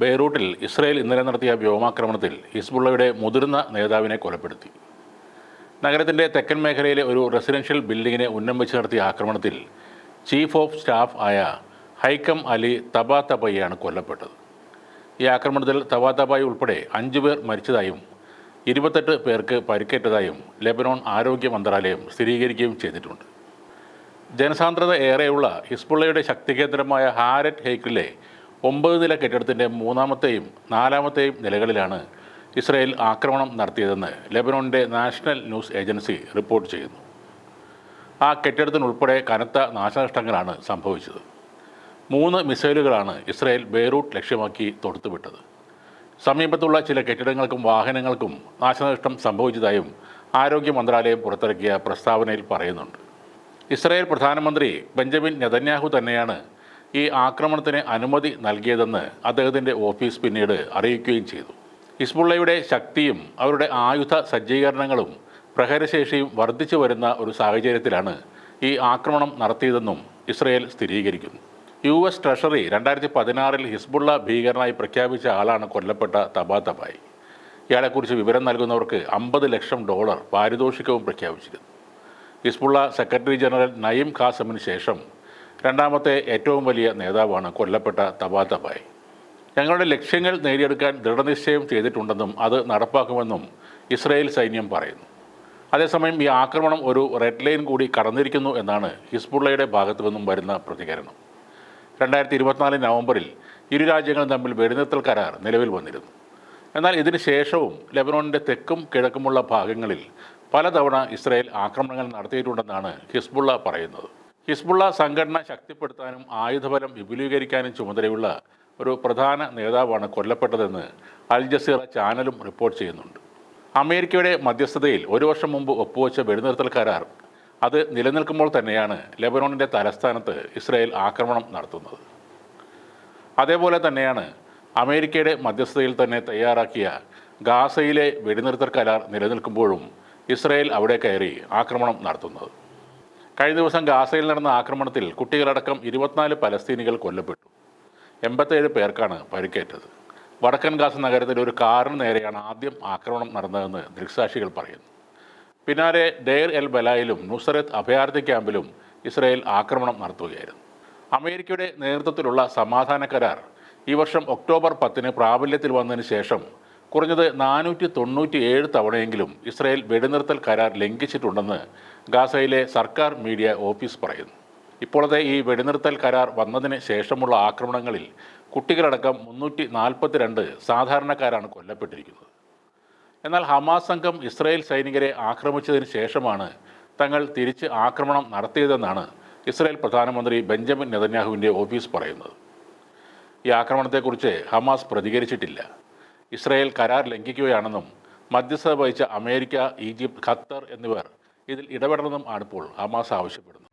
ബെയ്റൂട്ടിൽ Israel ഇന്നലെ നടത്തിയ വ്യോമാക്രമണത്തിൽ ഹിസ്ബുള്ളയുടെ മുതിർന്ന നേതാവിനെ കൊലപ്പെടുത്തി. നഗരത്തിന്റെ തെക്കൻ മേഖലയിലെ ഒരു റെസിഡൻഷ്യൽ ബിൽഡിങ്ങിനെ ഉന്നം വെച്ച് നടത്തിയ ആക്രമണത്തിൽ ചീഫ് ഓഫ് സ്റ്റാഫ് ആയ ഹൈക്കം അലി തബാതബയ്യാണ് കൊല്ലപ്പെട്ടത്. ഈ ആക്രമണത്തിൽ തബാതബായി ഉൾപ്പെടെ അഞ്ചു പേർ മരിച്ചതായും ഇരുപത്തെട്ട് പേർക്ക് പരിക്കേറ്റതായും ലെബനോൺ ആരോഗ്യ മന്ത്രാലയം സ്ഥിരീകരിക്കുകയും ചെയ്തിട്ടുണ്ട്. ജനസാന്ദ്രത ഏറെയുള്ള ഹിസ്ബുള്ളയുടെ ശക്തികേന്ദ്രമായ ഹാരറ്റ് ഹെയ്ക്കിലെ ഒമ്പത് നില കെട്ടിടത്തിന്റെ മൂന്നാമത്തെയും നാലാമത്തെയും നിലകളിലാണ് ഇസ്രായേൽ ആക്രമണം നടത്തിയതെന്ന് ലെബനോണിന്റെ നാഷണൽ ന്യൂസ് ഏജൻസി റിപ്പോർട്ട് ചെയ്യുന്നു. ആ കെട്ടിടത്തിനുൾപ്പെടെ കനത്ത നാശനഷ്ടങ്ങളാണ് സംഭവിച്ചത്. മൂന്ന് മിസൈലുകളാണ് ഇസ്രായേൽ ബെയ്റൂട്ട് ലക്ഷ്യമാക്കി തൊടുത്തുവിട്ടത്. സമീപത്തുള്ള ചില കെട്ടിടങ്ങൾക്കും വാഹനങ്ങൾക്കും നാശനഷ്ടം സംഭവിച്ചതായും ആരോഗ്യ മന്ത്രാലയം പുറത്തിറക്കിയ പ്രസ്താവനയിൽ പറയുന്നുണ്ട്. ഇസ്രായേൽ പ്രധാനമന്ത്രി ബെഞ്ചമിൻ നെതന്യാഹു തന്നെയാണ് ഈ ആക്രമണത്തിന് അനുമതി നൽകിയതെന്ന് അദ്ദേഹത്തിന്റെ ഓഫീസ് പിന്നീട് അറിയിക്കുകയും ചെയ്തു. ഹിസ്ബുള്ളയുടെ ശക്തിയും അവരുടെ ആയുധ സജ്ജീകരണങ്ങളും പ്രഹരശേഷിയും വർദ്ധിച്ചു വരുന്ന ഒരു സാഹചര്യത്തിലാണ് ഈ ആക്രമണം നടത്തിയതെന്നും ഇസ്രയേൽ സ്ഥിരീകരിക്കുന്നു. യു എസ് ട്രഷറി രണ്ടായിരത്തി പതിനാറിൽ ഹിസ്ബുള്ള ഭീകരനായി പ്രഖ്യാപിച്ച ആളാണ് കൊല്ലപ്പെട്ട തബാതബായി ഇയാളെക്കുറിച്ച് വിവരം നൽകുന്നവർക്ക് അമ്പത് ലക്ഷം ഡോളർ പാരിതോഷികവും പ്രഖ്യാപിച്ചിരുന്നു. ഹിസ്ബുള്ള സെക്രട്ടറി ജനറൽ നയിം ഖാസമിന് ശേഷം രണ്ടാമത്തെ ഏറ്റവും വലിയ നേതാവാണ് കൊല്ലപ്പെട്ട തപാതബായ് ഞങ്ങളുടെ ലക്ഷ്യങ്ങൾ നേടിയെടുക്കാൻ ദൃഢനിശ്ചയം ചെയ്തിട്ടുണ്ടെന്നും അത് നടപ്പാക്കുമെന്നും ഇസ്രായേൽ സൈന്യം പറയുന്നു. അതേസമയം ഈ ആക്രമണം ഒരു റെഡ് ലൈൻ കൂടി കടന്നിരിക്കുന്നു എന്നാണ് ഹിസ്ബുള്ളയുടെ ഭാഗത്തു നിന്നും വരുന്ന പ്രതികരണം. രണ്ടായിരത്തി ഇരുപത്തിനാല് നവംബറിൽ ഇരു രാജ്യങ്ങളും തമ്മിൽ വെടിനിർത്തൽ കരാർ നിലവിൽ വന്നിരുന്നു. എന്നാൽ ഇതിന് ശേഷവും ലെബനോണിന്റെ തെക്കും കിഴക്കുമുള്ള ഭാഗങ്ങളിൽ പലതവണ ഇസ്രായേൽ ആക്രമണങ്ങൾ നടത്തിയിട്ടുണ്ടെന്നാണ് ഹിസ്ബുള്ള പറയുന്നത്. ഹിസ്ബുള്ള സംഘടന ശക്തിപ്പെടുത്താനും ആയുധബലം വിപുലീകരിക്കാനും ചുമതലയുള്ള ഒരു പ്രധാന നേതാവാണ് കൊല്ലപ്പെട്ടതെന്ന് അൽ ജസീറ ചാനലും റിപ്പോർട്ട് ചെയ്യുന്നുണ്ട്. അമേരിക്കയുടെ മധ്യസ്ഥതയിൽ ഒരു വർഷം മുമ്പ് ഒപ്പുവെച്ച വെടിനിർത്തൽ കരാർ അത് നിലനിൽക്കുമ്പോൾ തന്നെയാണ് ലെബനോണിന്റെ തലസ്ഥാനത്ത് ഇസ്രായേൽ ആക്രമണം നടത്തുന്നത്. അതേപോലെ തന്നെയാണ് അമേരിക്കയുടെ മധ്യസ്ഥതയിൽ തന്നെ തയ്യാറാക്കിയ ഗാസയിലെ വെടിനിർത്തൽ കരാർ നിലനിൽക്കുമ്പോഴും ഇസ്രായേൽ അവിടെ കയറി ആക്രമണം നടത്തുന്നത്. കഴിഞ്ഞ ദിവസം ഗാസയിൽ നടന്ന ആക്രമണത്തിൽ കുട്ടികളടക്കം ഇരുപത്തിനാല് പലസ്തീനികൾ കൊല്ലപ്പെട്ടു. എൺപത്തേഴ് പേർക്കാണ് പരിക്കേറ്റത്. വടക്കൻ ഗാസ നഗരത്തിൽ ഒരു കാറിന് നേരെയാണ് ആദ്യം ആക്രമണം നടന്നതെന്ന് ദൃക്സാക്ഷികൾ പറയുന്നു. പിന്നാലെ ഡെയർ എൽ ബലായിലും നുസറത്ത് അഭയാർത്ഥി ക്യാമ്പിലും ഇസ്രായേൽ ആക്രമണം നടത്തുകയായിരുന്നു. അമേരിക്കയുടെ നേതൃത്വത്തിലുള്ള സമാധാന കരാർ ഈ വർഷം ഒക്ടോബർ പത്തിന് പ്രാബല്യത്തിൽ വന്നതിന് ശേഷം കുറഞ്ഞത് നാനൂറ്റി തൊണ്ണൂറ്റി ഏഴ് തവണയെങ്കിലും ഇസ്രായേൽ വെടിനിർത്തൽ കരാർ ലംഘിച്ചിട്ടുണ്ടെന്ന് ഗാസയിലെ സർക്കാർ മീഡിയ ഓഫീസ് പറയുന്നു. ഇപ്പോഴത്തെ ഈ വെടിനിർത്തൽ കരാർ വന്നതിന് ശേഷമുള്ള ആക്രമണങ്ങളിൽ കുട്ടികളടക്കം മുന്നൂറ്റി നാൽപ്പത്തിരണ്ട് സാധാരണക്കാരാണ് കൊല്ലപ്പെട്ടിരിക്കുന്നത്. എന്നാൽ ഹമാസ് സംഘം ഇസ്രായേൽ സൈനികരെ ആക്രമിച്ചതിന് ശേഷമാണ് തങ്ങൾ തിരിച്ച് ആക്രമണം നടത്തിയതെന്നാണ് ഇസ്രായേൽ പ്രധാനമന്ത്രി ബെഞ്ചമിൻ നെതന്യാഹുവിന്റെ ഓഫീസ് പറയുന്നത്. ഈ ആക്രമണത്തെക്കുറിച്ച് ഹമാസ് പ്രതികരിച്ചിട്ടില്ല. ഇസ്രായേൽ കരാർ ലംഘിക്കുകയാണെന്നും മധ്യസ്ഥത വഹിച്ച അമേരിക്ക ഈജിപ്ത് ഖത്തർ എന്നിവർ ഇതിൽ ഇടപെടണമെന്നും ആണിപ്പോൾ ഹമാസ് ആവശ്യപ്പെടുന്നത്.